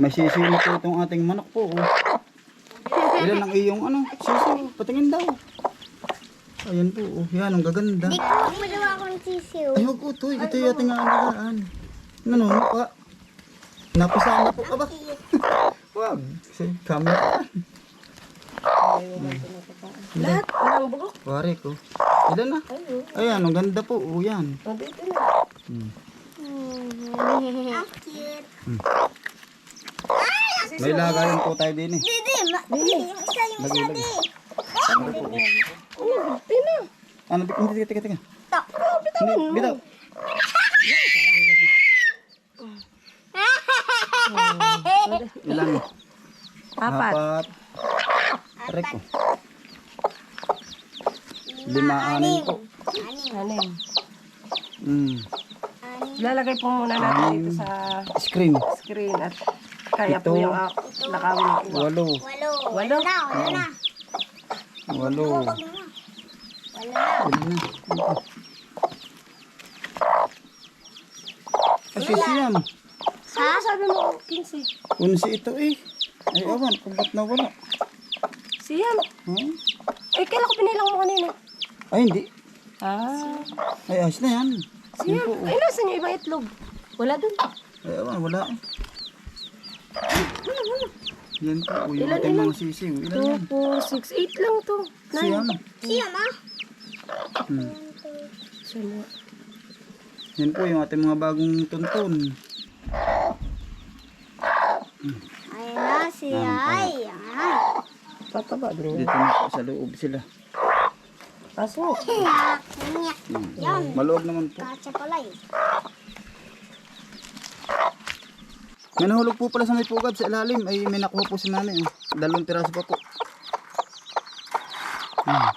May sisiw na po itong ating manok po. Oh. Ilan ang iyong ano? Sisiw. Patingin daw. Ayan po. Oh. Yan, ang gaganda. Di ko magawa ko ng sisiw. Ay, huwag utoy. Ito yung ating aalagaan. Nanono pa. Napasama po. Aba. Wag. Kasi camera. Lahat, walang bugok. Wari ko. Ilan na? Ayan, ang ganda po. O yan. Nandito na. Hmm. Ang cute. May lagayan po tayo din eh. Didi, yung isa yung isa di. Oh. Ano, hindi, teka, teka, teka. Tak. Hindi, bitaw. Ilan? Apat. Apat. Aray ko. Lima, anin po. Ano yun? Mm. Lalagay po muna natin dito sa Screen. screen at kaya po Ito. yung uh, nakawin ng. Walo. Walo. Walo? na, walo na. Walo. Walo na. Walo na. Ilan na? Ano? Kasi siyam. Ha? Sabi mo, 15. Unsi ito eh. Ay, awan. Kung ba't nawala? Siyam. Huh? Eh, kailan ko pinilang mo kanina? Ay, hindi. Ah. Ay, ayos na yan. Yun po. oh. Ay, nasan yung ibang itlog? Wala dun. Ay, awan. Wala eh. Yan po. Yung Ilan, ating ilan? mga sisiw. Ilan 2, yan? 4, 6, 8 lang to. Siyam. Siya ma. Hmm. Yan po yung ating mga bagong tuntun. Ayan na siya. Ay, ay. Tataba din Dito na po sa loob sila. Pasok. Yan. Maluwag naman po. Kacha pala eh. May nahulog po pala sa may pugad sa ilalim. Ay may nakuha po si mami. Oh. Dalawang piraso pa po. Hmm.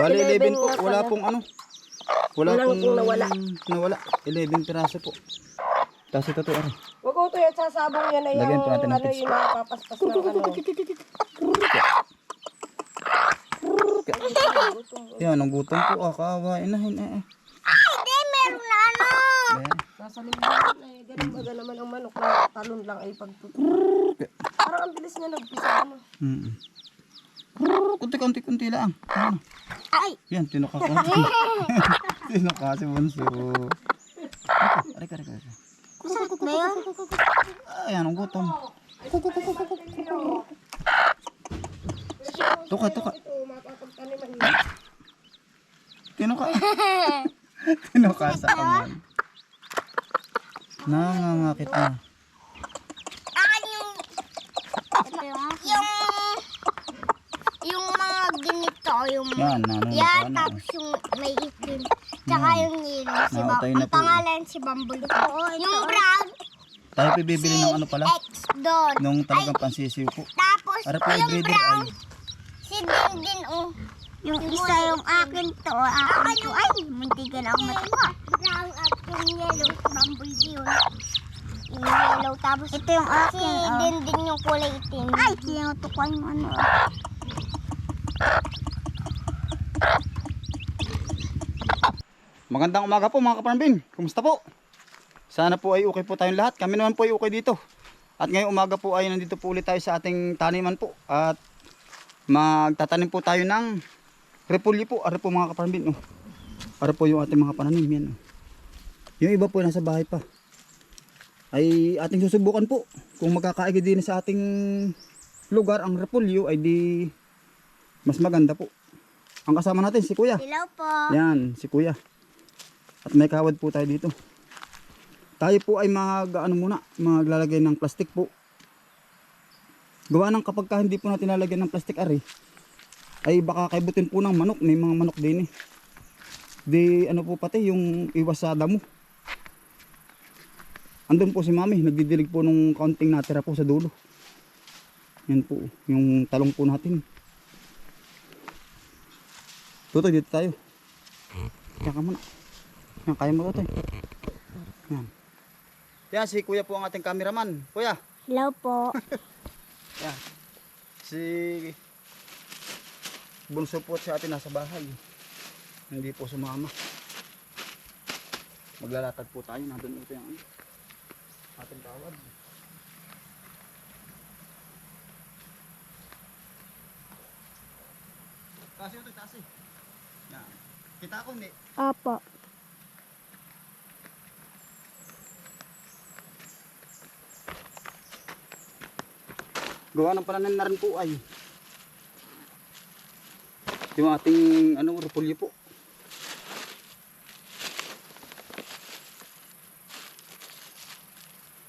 Bali 11 po. Wala pong ano. Wala Walang pong nawala. Nawala. 11 piraso po. Tapos ito to. Huwag ko ito yung sasabong yan na yung Lagyan po natin ng ano yung napapaspas ng ano. Yan, ang gutom po. Ah, kaawain na. Eh, eh. Hindi, meron na ano. Nasa limbahan na eh. Ganun baga naman ang manok na talon lang ay pagtutok. Parang ang bilis niya nagpisa ano. Mm. Kunti-kunti kunti lang. Ano? Ay. Yan, tinuka ko. tinuka si Bunso. Aray, aray, aray. Masakit ba yun? Ayan, ang gutom. Tuka, tuka. Ito, mapapagtaniman. Tinuka. tinuka sa kaman. Nangangakit na. Akin yung... Yung... Yung... Yung mga ganito, yung... Yan, na. tapos yung may itim. Tsaka yung yelo. Si ba Nautay na ang po. pangalan si Bambul. Yung brown, Tayo pibibili ng ano pala? X doon. Nung talagang pansisiw po. Tapos Para po yung breeder brown, si Dindin oh. Yung isa yung akin to, akin to. Ay, munti ka na matuwa. Brown at yung yellow, Bambul yun. Yung yellow, tapos ito yung akin. Si Dindin yung kulay itim. Ay, tinutukan mo ano. Magandang umaga po mga kaparambin. Kumusta po? Sana po ay okay po tayong lahat. Kami naman po ay okay dito. At ngayong umaga po ay nandito po ulit tayo sa ating taniman po. At magtatanim po tayo ng repulyo po. Ara po mga kaparambin. Oh. Ara po yung ating mga pananim. Yan, oh. Yung iba po nasa bahay pa. Ay ating susubukan po. Kung magkakaigid din sa ating lugar ang repulyo ay di mas maganda po. Ang kasama natin si Kuya. Hello po. Yan, si kuya. At may kawad po tayo dito. Tayo po ay mag, ano muna, maglalagay ng plastic po. Gawa ng kapag ka hindi po natin lalagyan ng plastic ari, ay baka kaibutin po ng manok. May mga manok din eh. Di ano po pati, yung iwas sa damo. Andun po si mami, nagdidilig po nung kaunting natira po sa dulo. Yan po, yung talong po natin. Tutoy, dito tayo. Kaya ka muna. Yan, kaya mo tutoy. Yan. Yan, si kuya po ang ating cameraman. Kuya. Hello po. Si Bunso po sa atin nasa bahay. Hindi po sumama. Maglalatag po tayo. Nandun ito yung ano. Ating tawad. Kasi ito, kasi. Kita ko, ni. Apo. Gawa ng pananim na rin po ay. Yung ating ano, repulyo po.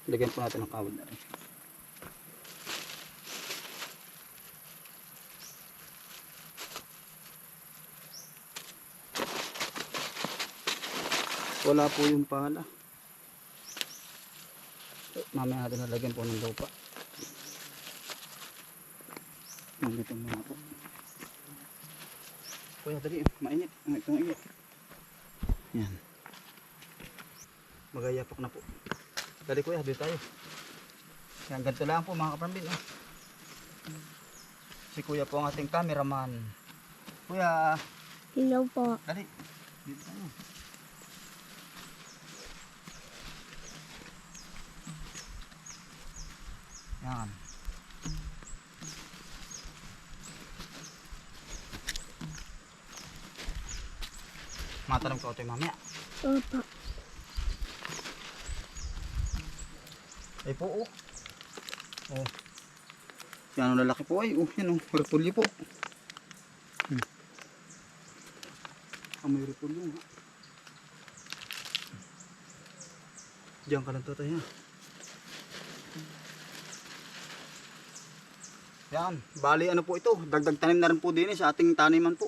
Lagyan po natin ng kawad na rin. Wala po yung pala. Mamaya natin nalagyan po ng lupa. Nandito muna po. Kuya, dali. Mainit. Ang ito mainit. Yan. Magayapak na po. Dali kuya, dito tayo. Yan, ganito lang po mga kaparambin. Oh. Si kuya po ang ating cameraman. Kuya, Hello po. dali. Dito tayo. Yan. Matanong ko ito mamaya. Opo. Ay po, oh. Oh. Yan ang lalaki po ay. Oh, yan oh. Repulyo po. Hmm. Ah, may repulyo nga. Diyan ka lang tatay ha. Yan. Bali ano po ito. Dagdag tanim na rin po din eh, sa ating taniman po.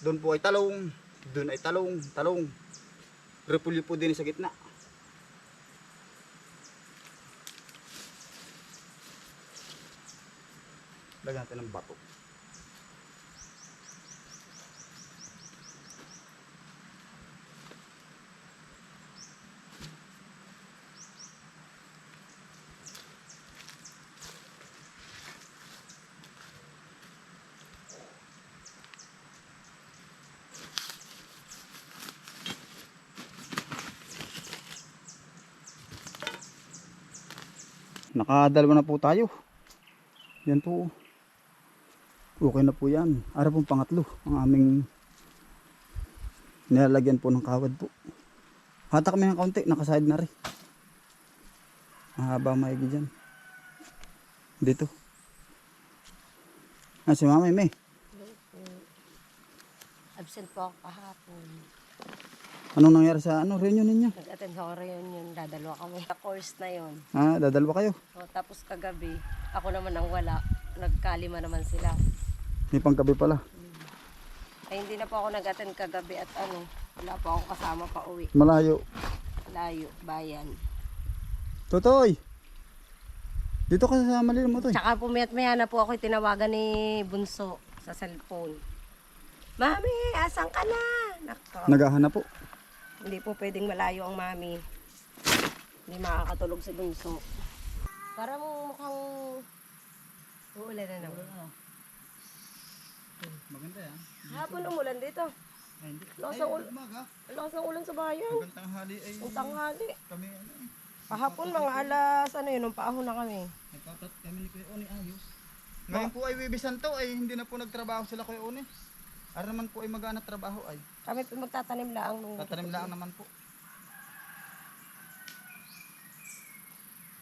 Doon po ay talong. Doon ay talong. Talong. Repulyo po din sa gitna. Lagyan natin ng bato. Nakadalawa na po tayo. Yan po. Okay na po yan. Ara pong pangatlo. Ang aming nilalagyan po ng kawad po. Hata kami ng kaunti. Nakaside na rin. Mahaba maigi dyan. Dito. Ah, si Mama May. Absent po ako kahapon. Anong nangyari sa ano, reunion ninyo? Nag-attend ako reunion, dadalawa kami. Sa course na yon. Ah, dadalwa kayo. O, tapos kagabi, ako naman ang wala. Nagkalima naman sila. May panggabi pala. Ay hindi na po ako nag-attend kagabi at ano, wala po akong kasama pa uwi. Malayo. Layo, bayan. Totoy! Dito ka sa malilim mo to. Tsaka pumayat maya na po ako tinawagan ni Bunso sa cellphone. Mami, asan ka na? Nako. Naghahanap po. Hindi po pwedeng malayo ang mami. Hindi makakatulog si Bunso. Para mo mukhang uulan na naman. Maganda yan. Hapon umulan dito. Lakas ng ulan. Ang lakas ulan sa bayan. Hanggang tanghali ay Ang tanghali. kami ano eh. Kahapon mga alas ano yun, paahon na kami. Nagpapat kami ni Kuya Oni ayos. Ngayon po ay wibisan to ay hindi na po nagtrabaho sila Kuya Oni. Ara naman po ay magana trabaho ay. Kami po magtatanim lang nung Tatanim lang naman po.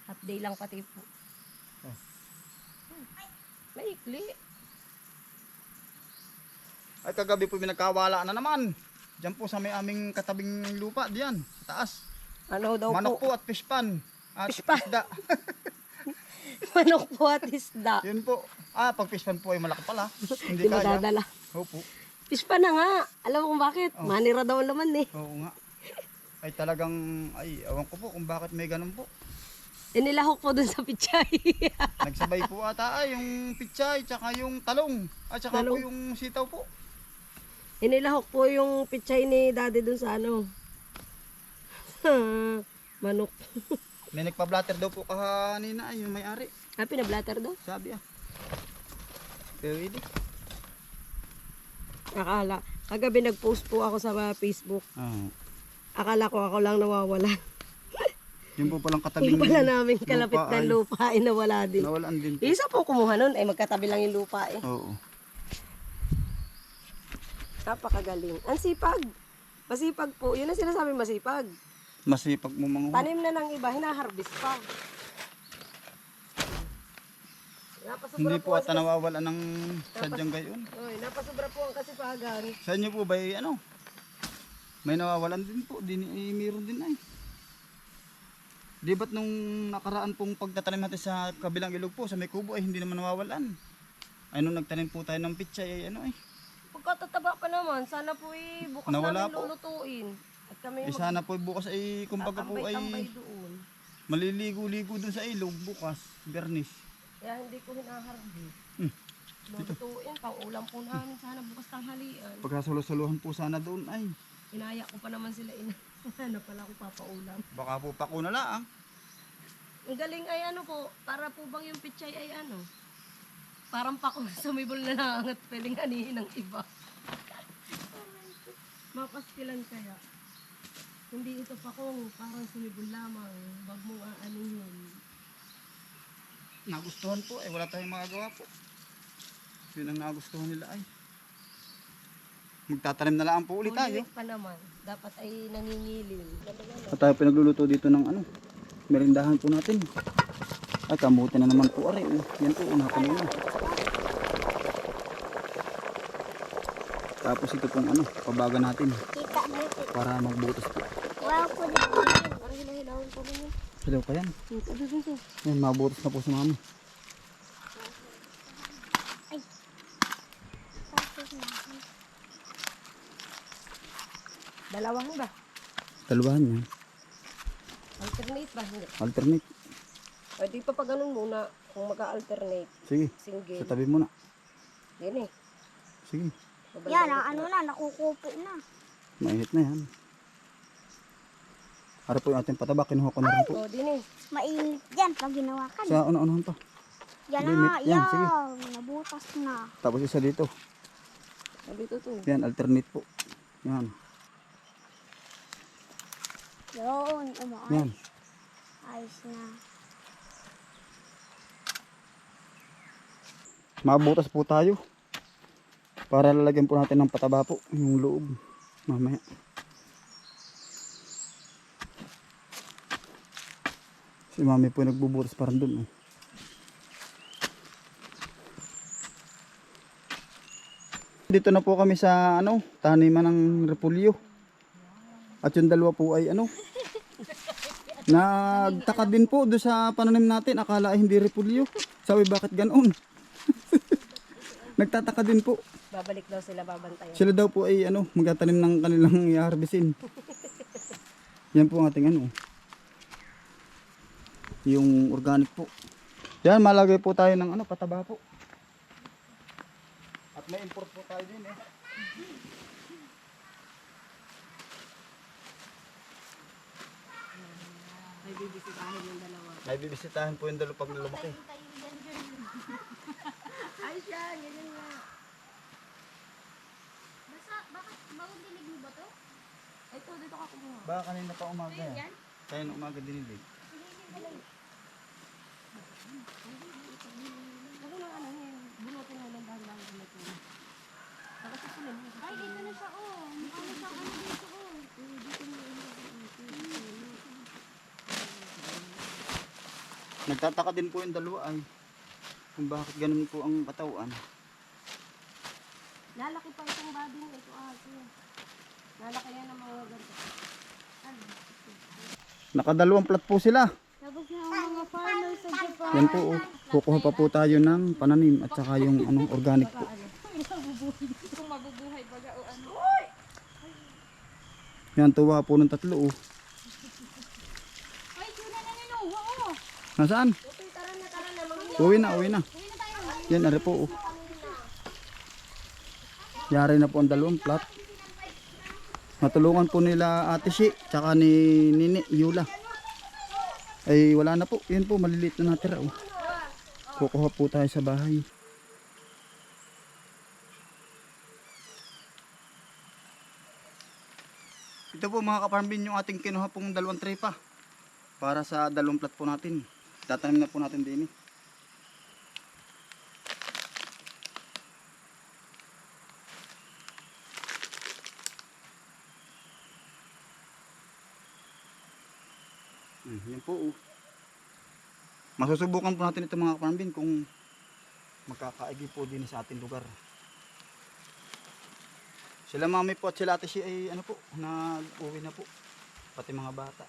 half day lang pati po. Oh. Maikli. Ay kagabi po pinagkawala na naman. Diyan po sa may aming katabing lupa diyan sa taas. Ano daw Manok po? po at fish pan. At Fish pan. isda. Manok po at isda. Yun po. Ah, pag fish pan po ay malaki pala. Hindi Hindi kaya. madadala. Opo. Fish pa na nga. Alam mo kung bakit? Oh. Manira daw ang laman eh. Oo nga. Ay talagang, ay, awan ko po kung bakit may ganun po. Inilahok po dun sa pichay. Nagsabay po ata ay yung pichay, tsaka yung talong, at tsaka po Talong. yung sitaw po. Inilahok po yung pichay ni daddy dun sa ano. Manok. May nagpa-blatter daw po kanina ay yung may-ari. Ah, pinablatter daw. Sabi ah. Pwede. Akala. Kagabi nag-post po ako sa Facebook. Oo. Akala ko ako lang nawawala. Yung po palang katabing Yung pala namin kalapit lupa ng lupa ay nawala din. Nawalaan din po. Isa po kumuha nun, ay magkatabi lang yung lupa eh. Oo. Napakagaling. Ang sipag. Masipag po. Yun ang sinasabi masipag. Masipag mo mga Tanim na ng iba, hinaharvest pa. Hindi po ata nawawalan ng sadyang gayon. Oy, napasubra po ang kasipagan. Sa inyo po ba eh, ano? May nawawalan din po. Din, eh, meron din ay. Di ba't nung nakaraan pong pagtatanim natin sa kabilang ilog po, sa may kubo ay hindi naman nawawalan. Ay nung nagtanim po tayo ng pichay ay ano eh. Pagkatataba pa naman, sana po eh, bukas Nawala namin po. lulutuin. At kami Eh sana po bukas ay kumbaga po ay doon. maliligo-ligo dun sa ilog bukas, bernis. Kaya hindi ko hinaharvest. Hmm. Lulutuin, pang ulam po namin sana bukas tanghalian. Pagkasalo-saluhan po sana doon ay Inaya ko pa naman sila ina. ano pala ako papaulam. baka po pako na lang. Ang galing ay ano po, para po bang yung pichay ay ano? Parang pako sumibol na lang at pwedeng anihin ng iba. Mapaskilan kaya. Hindi ito pakong parang sumibol lamang. Mong aanihin. Nagustuhan po eh, wala tayong magagawa po. Yun ang nagustuhan nila ay. Magtatanim na lang po ulit tayo. Ulit pa naman. Dapat ay nangingilin. At tayo pinagluluto dito ng ano, merindahan po natin. Ay, kamuti na naman po ari. Oh. Yan po, una pa nila. Tapos ito pong ano, pabaga natin para magbutas po. Wow ko na. Parang hinahilawin pa mo Hello ka yan. Yan, mabutas na po si mami. Dalawahan ba? Dalawahan yan. Alternate ba? Hindi. Alternate. O di pa pa ganun muna. Kung mag-alternate. Sige, Single. sa tabi muna. Yan eh. Sige, Yan, ang ano na, nakukupo na. mainit na yan. Para po yung ating pataba, kinuha ko na rin po. Din eh. Mainit yan pag ginawa ka. Sa ano-anohan pa. Yan limit. na, Yan, yan. sige. Nabutas na. Tapos isa dito. Dito to. Yan, alternate po. Yan. Yun, umaayos. Yan. Ayos na. Mabutas po tayo. Para lalagyan po natin ng pataba po. Yung loob. Mamaya. Si mami po nagbubutas parang dun. Oh. Dito na po kami sa ano, taniman ng repulyo. At yung dalawa po ay ano, nagtaka din po doon sa pananim natin. Akala ay hindi repulyo. Sabi bakit ganoon? Nagtataka din po. Babalik daw sila babantayan. Sila daw po ay ano, magtatanim ng kanilang i-harvestin. Yan po ang ating ano. Yung organic po. Yan, malagay po tayo ng ano, pataba po. At may import po tayo din eh. May bibisitahin yung dalawa. May bibisitahin po yung dalo pag lumaki. Ay siya, ganyan nga. Basta, bakit, bagong dinig mo ba to? Ito, dito ka kumuha. Baka kanina pa umaga yan. Kaya na umaga dinilig. Ako na ano yun. Bunutin mo lang dahan-dahan bunutin mo. Ito. Ay, dito na siya, oh. Mukha na siyang ano dito, oh. Nagtataka din po yung dalawa ay kung bakit ganun po ang katawan. Lalaki pa itong niya. Ito ate. Lalaki yan ng mga ganda. Nakadalawang plat po sila. Tapos na ang mga farmers sa Japan. Yan po, oh. kukuha pa po tayo ng pananim at saka yung ano, organic po. Yan, tuwa po ng tatlo. Oh. Ay, tuna na nino, oo. Nasaan? Uwi na, uwi na. Yan, ari po. Oh. Yari na po ang dalawang plat. Matulungan po nila Ate Shi, tsaka ni Nini, Yula. Ay, wala na po. Yan po, maliliit na natira. Oh. Kukuha po tayo sa bahay. Mga kaparambin yung ating kinuha pong dalawang trepa. para sa dalawang plat po natin. Tatanim na po natin din eh. Hmm, yan po oh. Masusubukan po natin ito mga kaparambin kung magkakaigi po din sa ating lugar. Sila mami po at sila ate si ay ano po, nag-uwi na po. Pati mga bata.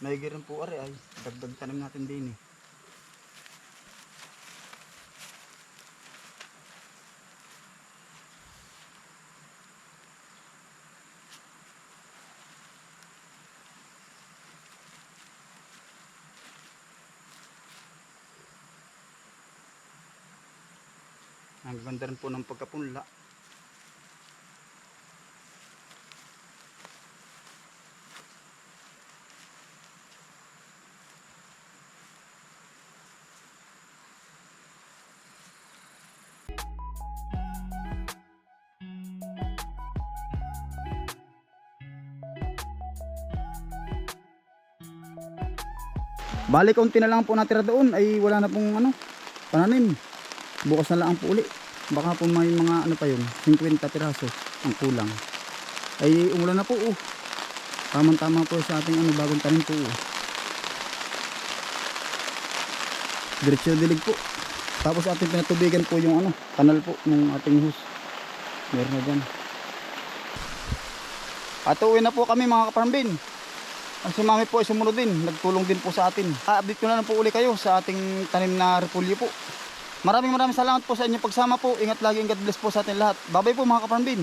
Maigi rin po ari ay dagdag tanim natin din eh. Ganda rin po ng pagkapunla. Bali, kaunti na lang po natira doon ay wala na pong ano, pananim. Bukas na lang po uli. Baka po may mga ano pa yun, 50 piraso ang kulang. Ay umulan na po oh. Tamang tama po sa ating ano, bagong tanim po oh. Diretso dilig po. Tapos ating pinatubigan po yung ano, kanal po ng ating hose. Meron na dyan. At uwi na po kami mga kaparambin. Ang si po ay sumunod din. Nagtulong din po sa atin. A-update ko na lang po uli kayo sa ating tanim na repulyo po. Maraming maraming salamat po sa inyong pagsama po. Ingat lagi, God bless po sa atin lahat. Babay po mga kaparambin.